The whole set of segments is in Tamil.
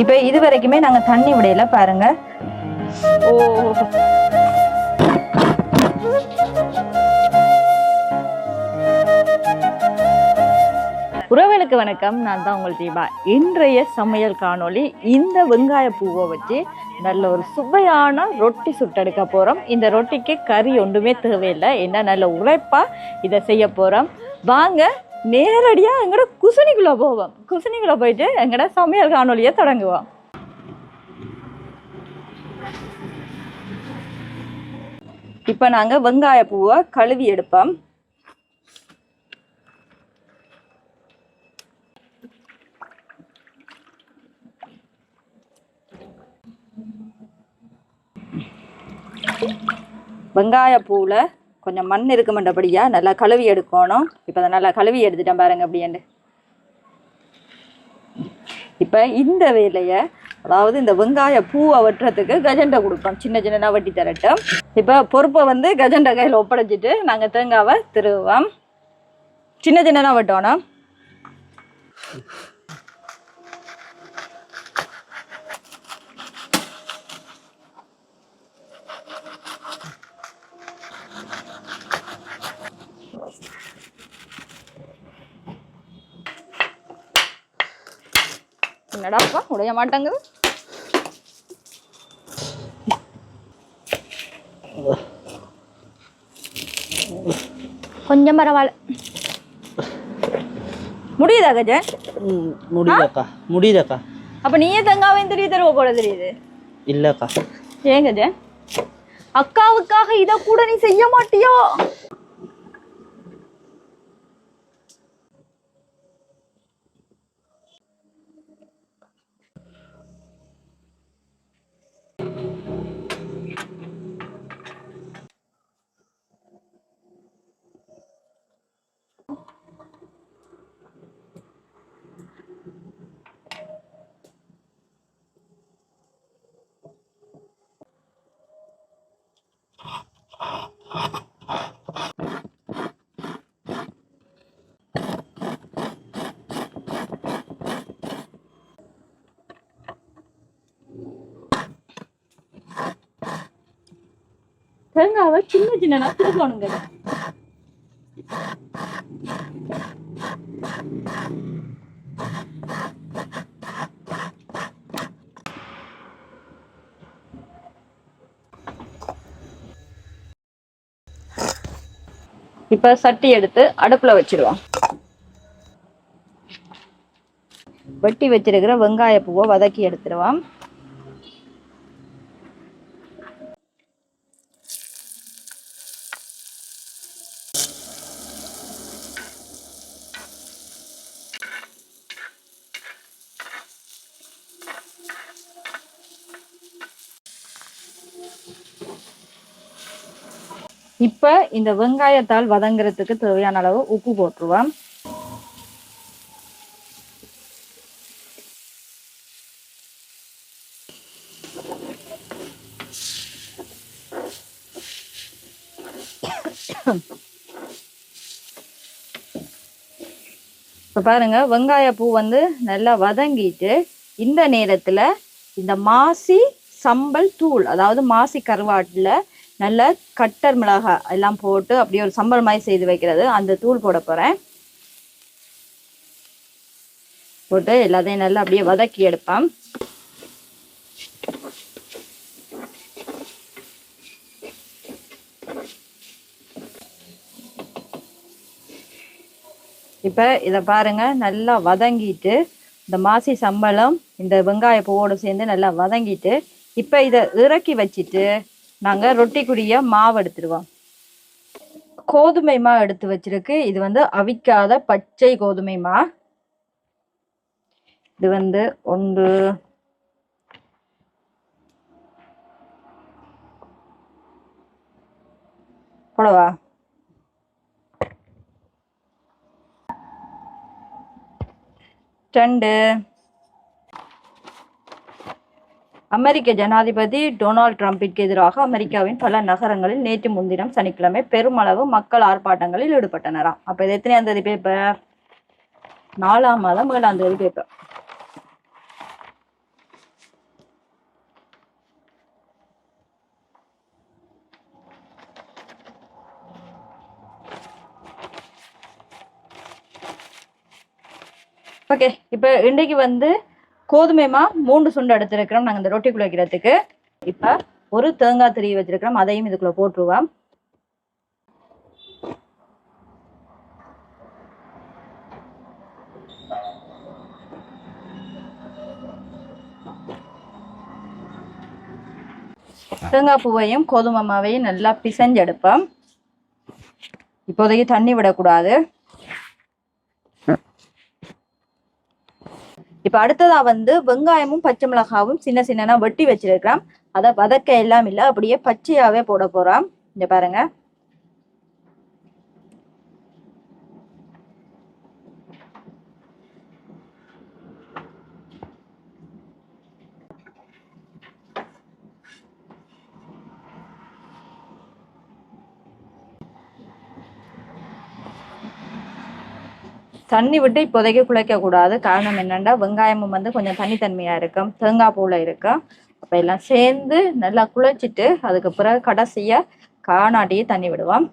இப்போ இது வரைக்குமே நாங்கள் தண்ணி விடையில பாருங்க. ஓ. உறவுகளுக்கு வணக்கம். நான் தான் உங்கள் தீபா. இன்றைய சமையல் காணொளி இந்த வெங்காய பூவை வச்சு நல்ல ஒரு சுவையான ரொட்டி சுட்டெடுக்க போகிறோம் இந்த ரொட்டிக்கு கறி ஒன்றுமே தேவையில்லை. என்ன நல்ல உழைப்பாக இதை செய்ய போகிறோம் வாங்க நேரடியாக எங்கட குசனிக்குள்ளே போவோம். குசனிக்குள்ளே போயிட்டு எங்கட சமையல் காணொலியை தொடங்குவோம். இப்போ நாங்கள் வெங்காய பூவை கழுவி எடுப்போம். வெங்காய பூவில் கொஞ்சம் மண் இருக்குமென்றபடியா நல்லா கழுவி எடுக்கணும். இப்போ அதை நல்லா கழுவி எடுத்துட்டேன் பாருங்கள் அப்படின்ட்டு இப்போ இந்த வேலையை அதாவது இந்த வெங்காய பூவை வெட்டுறதுக்கு கஜண்டை கொடுப்போம். சின்ன சின்னனா வெட்டி தரட்டும். இப்போ பொறுப்பை வந்து கஜண்டை கையில் ஒப்படைச்சிட்டு நாங்கள் தேங்காவை திருவோம். சின்ன சின்னனா வெட்டணும். என்னடாப்பா உடைய மாட்டேங்குது? கொஞ்சம் பரவாயில்ல. முடியுதா கஜன் ம், முடியலக்கா. முடியுதக்கா அப்ப நீயே தங்காவையும் தெரிய தருவ போல தெரியுது. இல்லைக்கா. ஏன் கஜன் அக்காவுக்காக இத கூட நீ செய்ய மாட்டியோ? தேங்காவை சின்ன சின்னனா திருக்கணுங்க இப்ப சட்டி எடுத்து அடுப்புல வச்சிருவோம். வெட்டி வச்சிருக்கிற வெங்காய பூவை வதக்கி எடுத்துருவோம். இப்ப இந்த வெங்காயத்தால் வதங்குறதுக்கு தேவையான அளவு உப்பு போட்டுருவோம். இப்ப பாருங்க வெங்காய பூ வந்து நல்லா வதங்கிட்டு இந்த நேரத்துல இந்த மாசி சம்பல் தூள் அதாவது மாசி கருவாட்டுல நல்ல கட்டர் மிளகாய் எல்லாம் போட்டு அப்படியே ஒரு சம்பல் மாதிரி செய்து வைக்கிறது. அந்த தூள் போட போகிறேன் போட்டு எல்லாத்தையும் நல்லா அப்படியே வதக்கி எடுப்பேன். இப்போ இதை பாருங்க நல்லா வதங்கிட்டு இந்த மாசி சம்பளம் இந்த வெங்காய பூவோடு சேர்ந்து நல்லா வதங்கிட்டு இப்போ இதை இறக்கி வச்சுட்டு நாங்கள் ரொட்டிக்குரிய மாவு எடுத்துருவோம். கோதுமை மா எடுத்து வச்சிருக்கு. இது வந்து அவிக்காத பச்சை கோதுமை மா. இது வந்து ஒன்று போடவா? ரெண்டு அமெரிக்க ஜனாதிபதி டொனால்ட் ட்ரம்பிற்கு எதிராக அமெரிக்காவின் பல நகரங்களில் நேற்று முன்தினம் சனிக்கிழமை பெருமளவு மக்கள் ஆர்ப்பாட்டங்களில் ஈடுபட்டனராம். அப்ப இது எத்தனையாம் தேதி பேப்பர் நாலாம் மாதம் ஏழாம் தேதி பேப்பர் ஓகே இப்போ இன்றைக்கு வந்து கோதுமைமா மூன்று சுண்டு எடுத்துருக்கிறோம். நாங்கள் இந்த ரொட்டிக்குள்ள வைக்கிறதுக்கு. இப்போ ஒரு தேங்காய் திருவி வச்சிருக்கிறோம். அதையும் இதுக்குள்ள போட்டுருவோம். தேங்காய் பூவையும் கோதுமை மாவையும் நல்லா பிசைஞ்சு எடுப்போம். இப்போதைக்கு தண்ணி விடக்கூடாது. இப்போ அடுத்ததா வந்து வெங்காயமும் பச்சை மிளகாவும் சின்ன சின்னனா வெட்டி வச்சிருக்கிறோம் அதை வதக்க எல்லாம் இல்லை அப்படியே பச்சையாவே போட போறோம் இங்க பாருங்க. தண்ணி விட்டு இப்போதைக்கு குழைக்க கூடாது. காரணம் என்னன்னா வெங்காயமும் வந்து கொஞ்சம் தனித்தன்மையா இருக்கும். தேங்காய் பூல இருக்கும். அப்ப எல்லாம் சேர்ந்து நல்லா குழைச்சிட்டு அதுக்கு பிறகு கடைசிய காணாட்டியே தண்ணி விடுவோம்.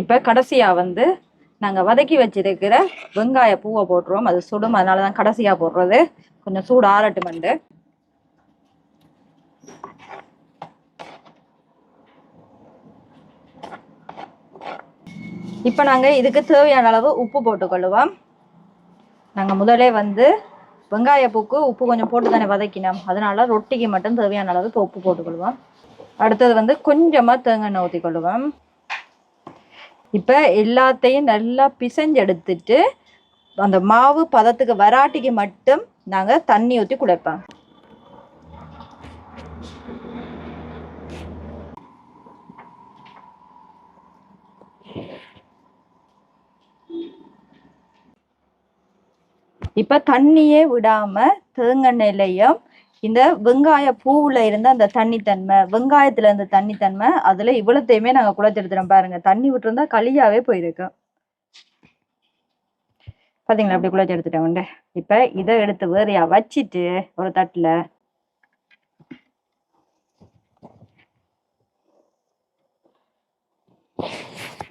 இப்ப கடைசியா வந்து நாங்க வதக்கி வச்சிருக்கிற வெங்காய பூவை போட்டுருவோம். அது சுடும் அதனாலதான் கடைசியா போடுறது. கொஞ்சம் சூடு ஆறட்டுமெண்டு இப்போ நாங்கள் இதுக்கு தேவையான அளவு உப்பு போட்டுக்கொள்ளுவோம். நாங்கள் முதலே வந்து வெங்காய பூக்கு உப்பு கொஞ்சம் போட்டு தானே வதக்கினோம். அதனால ரொட்டிக்கு மட்டும் தேவையான அளவு இப்போ உப்பு போட்டுக்கொள்வோம் அடுத்தது வந்து கொஞ்சமாக தேங்காய் எண்ணெய் ஊற்றிக்கொள்ளுவோம் இப்போ எல்லாத்தையும் நல்லா பிசைஞ்சு எடுத்துட்டு அந்த மாவு பதத்துக்கு வராட்டிக்கு மட்டும் நாங்கள் தண்ணி ஊற்றி குழைப்போம் இப்ப தண்ணியே விடாம தேங்கெண்ணெயிலையும் இந்த வெங்காய பூவுல இருந்த அந்த தண்ணித்தன்மை வெங்காயத்துல இருந்த தண்ணித்தன்மை அதுல இவ்வளத்தையுமே நாங்க குளத்தெடுத்துறோம் பாருங்க. தண்ணி விட்டுருந்தா களியாவே போயிருக்கு. பாத்தீங்களா? அப்படி குளச்சி உண்டு இப்ப இதை எடுத்து வேறையா வச்சிட்டு ஒரு தட்டுல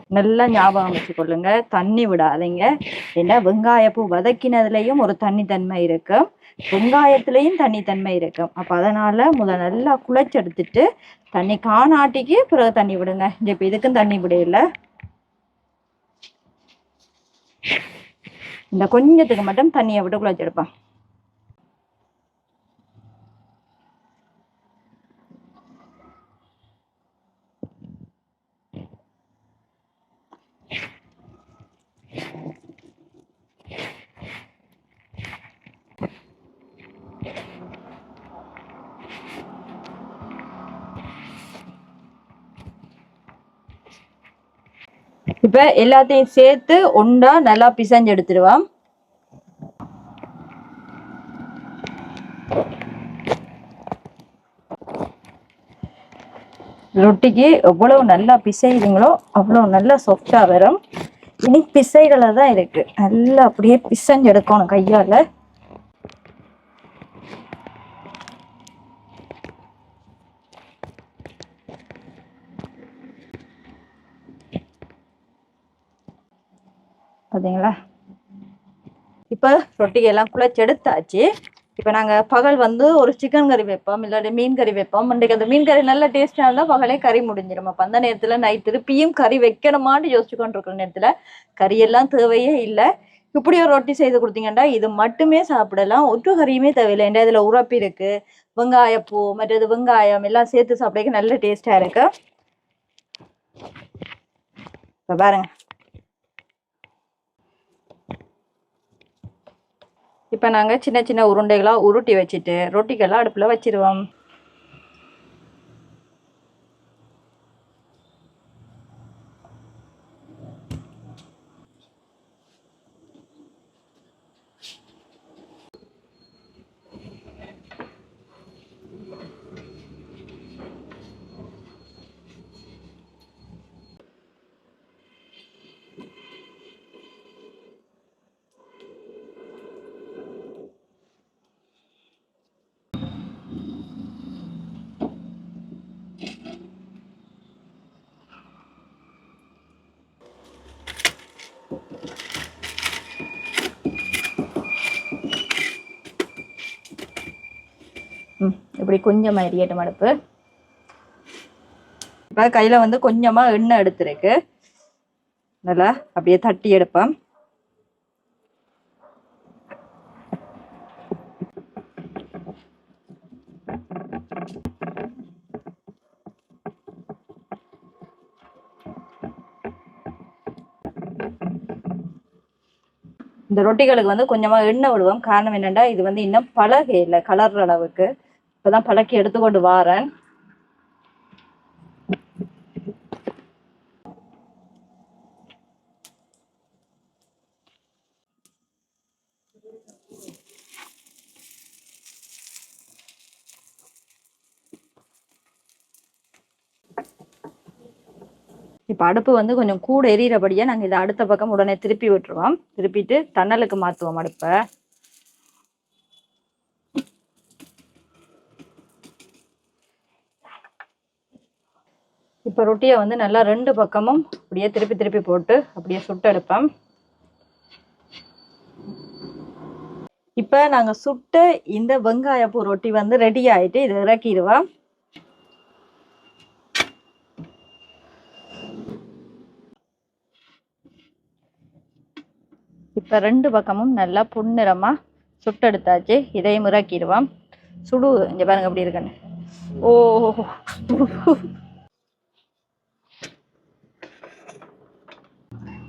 நல்லா ஞாபகம் வச்சுக்கொள்ளுங்க. தண்ணி விடாதீங்க. ஏன்னா வெங்காயப்பூ வதக்கினதுலயும் ஒரு தண்ணித்தன்மை இருக்கும் வெங்காயத்துலயும் தண்ணித்தன்மை இருக்கும் அப்ப அதனால முதல் நல்லா குழைச்சு எடுத்துட்டு தண்ணி காணாட்டிக்கு பிறகு தண்ணி விடுங்க. இந்த இப்ப இதுக்கும் தண்ணி விடையில இந்த கொஞ்சத்துக்கு மட்டும் தண்ணியை விட்டு குழைச்சு இப்போ எல்லாத்தையும் சேர்த்து ஒண்டா நல்லா பிசைஞ்சு எடுத்துடுவான் ரொட்டிக்கு எவ்வளவு நல்லா பிசைகிறீங்களோ அவ்வளோ நல்லா சொஃப்டா வரும். இனி பிசைகளை தான் இருக்குது நல்லா அப்படியே பிசைஞ்சு எடுக்கணும் பார்த்தீங்களா இப்போ ரொட்டியெல்லாம் எல்லாம் இப்போ நாங்கள் பகல் வந்து ஒரு சிக்கன் கறி வைப்போம் இல்லாட்டி மீன் கறி வைப்போம். இன்றைக்கு அந்த மீன் கறி நல்ல டேஸ்ட்டாக இருந்தால் பகலே கறி முடிஞ்சிடும் அப்போ அந்த நேரத்தில் நைட் திருப்பியும் கறி வைக்கணுமான்னு யோசிச்சு கொண்டு இருக்கிற நேரத்தில் கறியெல்லாம் தேவையே இல்லை. இப்படி ஒரு ரொட்டி செய்து கொடுத்தீங்கன்னா இது மட்டுமே சாப்பிடலாம். ஒற்று கறியுமே தேவையில்லை. ஏன்னா இதில் உரப்பு இருக்கு? வெங்காயப்பூ மற்றது வெங்காயம் எல்லாம் சேர்த்து சாப்பிடக்கு நல்ல டேஸ்ட்டாக இருக்குது இப்போ பாருங்க. இப்போ நாங்கள் சின்ன சின்ன உருண்டைகளாக உருட்டி வச்சுட்டு ரொட்டிக்கெல்லாம் அடுப்பில் வச்சிருவோம். இப்படி கொஞ்சமாக எரியட்டும் அடுப்பு இப்போ கையில் வந்து கொஞ்சமாக எண்ணெய் எடுத்துருக்கு. நல்லா அப்படியே தட்டி எடுப்பேன் இந்த ரொட்டிகளுக்கு வந்து கொஞ்சமாக எண்ணெய் விடுவோம். காரணம் என்னென்னா இது வந்து இன்னும் பழக இல்லை கலர்ற அளவுக்கு. இப்போதான் பழக்கி எடுத்துக்கொண்டு வாரேன். இப்போ அடுப்பு வந்து கொஞ்சம் கூட எரியறபடியாக நாங்கள் இதை அடுத்த பக்கம் உடனே திருப்பி விட்டுருவோம். திருப்பிட்டு தன்னலுக்கு மாற்றுவோம் அடுப்பை. இப்போ ரொட்டியை வந்து நல்லா ரெண்டு பக்கமும் அப்படியே திருப்பி திருப்பி போட்டு அப்படியே சுட்டெடுப்பேன் இப்போ நாங்கள் சுட்டு இந்த வெங்காயப்பூ ரொட்டி வந்து ரெடி ஆயிட்டு இதை இறக்கிடுவோம். இப்போ ரெண்டு பக்கமும் நல்லா பொன்னிறமாக சுட்டெடுத்தாச்சு இதையும் இறக்கிடுவோம். சுடு இங்கே பாருங்க அப்படி இருக்குன்னு. ஓ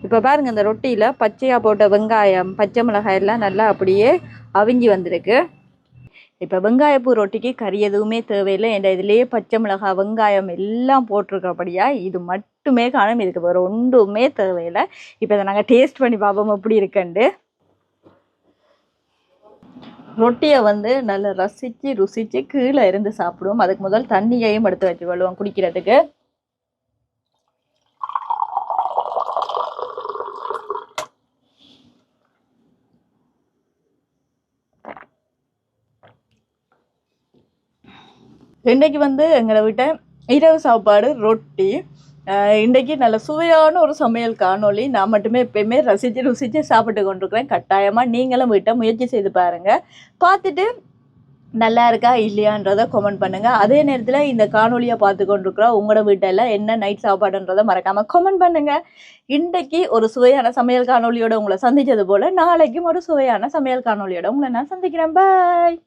இப்போ பாருங்கள் இந்த ரொட்டியில் பச்சையாக போட்ட வெங்காயம் பச்சை மிளகாய் எல்லாம் நல்லா அப்படியே அவிஞ்சி வந்திருக்கு. இப்போ வெங்காயப்பூ ரொட்டிக்கு கறி எதுவுமே தேவையில்லை. என்ற இதுலேயே பச்சை மிளகாய் வெங்காயம் எல்லாம் போட்டிருக்கிறபடியா இது மட்டுமே காணும். இதுக்கு வேறு ஒன்றுமே தேவையில்லை. இப்போ இதை நாங்கள் டேஸ்ட் பண்ணி பார்ப்போம் எப்படி இருக்குண்டு ரொட்டியை வந்து நல்லா ரசித்து ருசித்து கீழே இருந்து சாப்பிடுவோம். அதுக்கு முதல் தண்ணியையும் எடுத்து வச்சுக்கொள்வோம் குடிக்கிறதுக்கு. இன்றைக்கு வந்து எங்களை விட்ட இரவு சாப்பாடு ரொட்டி இன்றைக்கு நல்ல சுவையான ஒரு சமையல் காணொளி. நான் மட்டுமே எப்பயுமே ரசித்து ருசித்து சாப்பிட்டு கொண்டிருக்கிறேன். கட்டாயமாக நீங்களும் வீட்டை முயற்சி செய்து பாருங்கள் பார்த்துட்டு நல்லா இருக்கா இல்லையான்றதை கமெண்ட் பண்ணுங்கள் அதே நேரத்தில் இந்த காணொலியை பார்த்து கொண்டிருக்கிறோம் உங்களோட வீட்டில் என்ன நைட் சாப்பாடுன்றதை மறக்காமல் கமெண்ட் பண்ணுங்கள் இன்றைக்கு ஒரு சுவையான சமையல் காணொலியோடு உங்களை சந்தித்தது போல் நாளைக்கும் ஒரு சுவையான சமையல் காணொலியோடு உங்களை நான் சந்திக்கிறேன். பாய்